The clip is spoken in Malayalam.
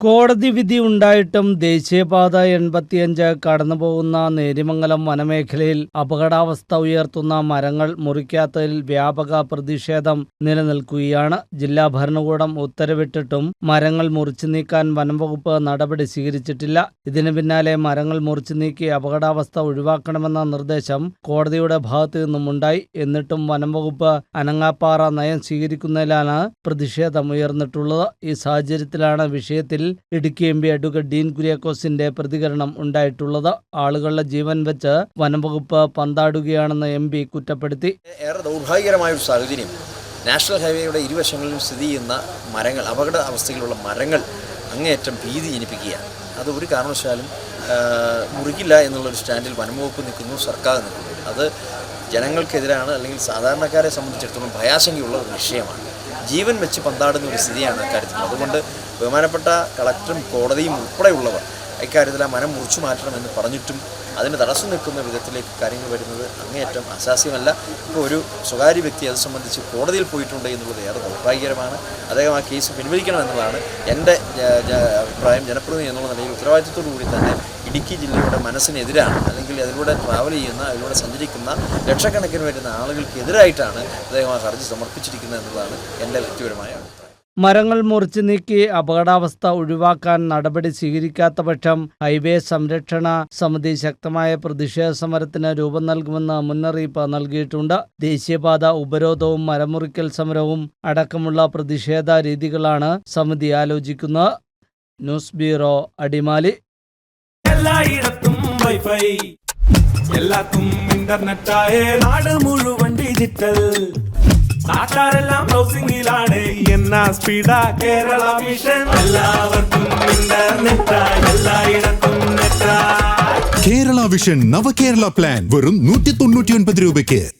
കോടതി വിധി ഉണ്ടായിട്ടും ദേശീയപാത എൺപത്തിയഞ്ച് കടന്നുപോകുന്ന നേരിമംഗലം വനമേഖലയിൽ അപകടാവസ്ഥ ഉയർത്തുന്ന മരങ്ങൾ മുറിക്കാത്തതിൽ വ്യാപക പ്രതിഷേധം നിലനിൽക്കുകയാണ്. ജില്ലാ ഭരണകൂടം ഉത്തരവിട്ടിട്ടും മരങ്ങൾ മുറിച്ചു നീക്കാൻ വനംവകുപ്പ് നടപടി സ്വീകരിച്ചിട്ടില്ല. ഇതിന് പിന്നാലെ മരങ്ങൾ മുറിച്ചു നീക്കി അപകടാവസ്ഥ ഒഴിവാക്കണമെന്ന നിർദ്ദേശം കോടതിയുടെ ഭാഗത്തു നിന്നുമുണ്ടായി. എന്നിട്ടും വനംവകുപ്പ് അനങ്ങാപ്പാറ നയം സ്വീകരിക്കുന്നതിലാണ് പ്രതിഷേധം ഉയർന്നിട്ടുള്ളത്. ഈ സാഹചര്യത്തിലാണ് വിഷയത്തിൽ Idukki M P advocate Dean കുര്യാക്കോസിന്റെ പ്രതികരണം ഉണ്ടായിട്ടുള്ളത്. ആളുകളുടെ ജീവൻ വെച്ച് വനംവകുപ്പ് പന്താടുകയാണെന്ന് എം പി കുറ്റപ്പെടുത്തി. ഏറെ ദൗർഭാഗ്യകരമായ ഒരു സാഹചര്യം. നാഷണൽ ഹൈവേയുടെ ഇരുവശങ്ങളിലും സ്ഥിതി ചെയ്യുന്ന മരങ്ങൾ അപകട അവസ്ഥയിലുള്ള മരങ്ങൾ അങ്ങേയറ്റം ഭീതി ജനിപ്പിക്കുകയാണ്. അത് ഒരു കാരണവശാലും മുറിക്കില്ല എന്നുള്ളൊരു സ്റ്റാൻഡിൽ വനംവകുപ്പ് നിൽക്കുന്നു സർക്കാർ നിൽക്കുന്നു. അത് ജനങ്ങൾക്കെതിരാണ് അല്ലെങ്കിൽ സാധാരണക്കാരെ സംബന്ധിച്ചിടത്തോളം ഭയാശങ്കയുള്ള ഒരു വിഷയമാണ്. ജീവൻ വെച്ച് പന്താടുന്ന ഒരു സ്ഥിതിയാണ് അക്കാര്യത്തിൽ. അതുകൊണ്ട് ബഹുമാനപ്പെട്ട കളക്ടറും കോടതിയും ഉൾപ്പെടെയുള്ളവർ ഇക്കാര്യത്തിൽ ആ മനം മുറിച്ചു മാറ്റണമെന്ന് പറഞ്ഞിട്ടും അതിന് തടസ്സം നിൽക്കുന്ന വിധത്തിലേക്ക് കാര്യങ്ങൾ വരുന്നത് അങ്ങേയറ്റം അസാസ്യമല്ല ഇപ്പോൾ ഒരു സ്വകാര്യ വ്യക്തി അത് സംബന്ധിച്ച് കോടതിയിൽ പോയിട്ടുണ്ട് എന്നുള്ളത് ഏറെ ദൗർഭാഗ്യകരമാണ്. അദ്ദേഹം ആ കേസ് പിൻവലിക്കണം എന്നുള്ളതാണ് എന്റെ അഭിപ്രായം. ജനപ്രതിനിധി എന്നുള്ള നിലയിൽ ഉത്തരവാദിത്തത്തോടു കൂടി തന്നെ ഇടുക്കി ജില്ലയുടെ മനസ്സിനെതിരാണ്. അല്ലെങ്കിൽ അതിലൂടെ ട്രാവൽ ചെയ്യുന്ന അതിലൂടെ സഞ്ചരിക്കുന്ന ലക്ഷക്കണക്കിന് വരുന്ന ആളുകൾക്കെതിരായിട്ടാണ് അദ്ദേഹം ആ ഹർജി സമർപ്പിച്ചിരിക്കുന്നത് എന്നുള്ളതാണ് എന്റെ വ്യക്തിപരമായ മരങ്ങൾ മുറിച്ചു നീക്കി അപകടാവസ്ഥ ഒഴിവാക്കാൻ നടപടി സ്വീകരിക്കാത്ത പക്ഷം ഹൈവേ സംരക്ഷണ സമിതി ശക്തമായ പ്രതിഷേധ സമരത്തിന് രൂപം നൽകുമെന്ന് മുന്നറിയിപ്പ് നൽകിയിട്ടുണ്ട്. ദേശീയപാത ഉപരോധവും മരമുറിക്കൽ സമരവും അടക്കമുള്ള പ്രതിഷേധ രീതികളാണ് സമിതി ആലോചിക്കുന്നത്. News bureau Adimali. വൈഫൈ. എല്ലാത്തും ആയ നാട് മുഴുവൻ എന്നാ കേരള മിഷൻ. എല്ലാവർക്കും എല്ലായിടത്തും കേരള വിഷൻ നവകേരള പ്ലാൻ വെറും നൂറ്റി തൊണ്ണൂറ്റി ഒൻപത് രൂപയ്ക്ക്.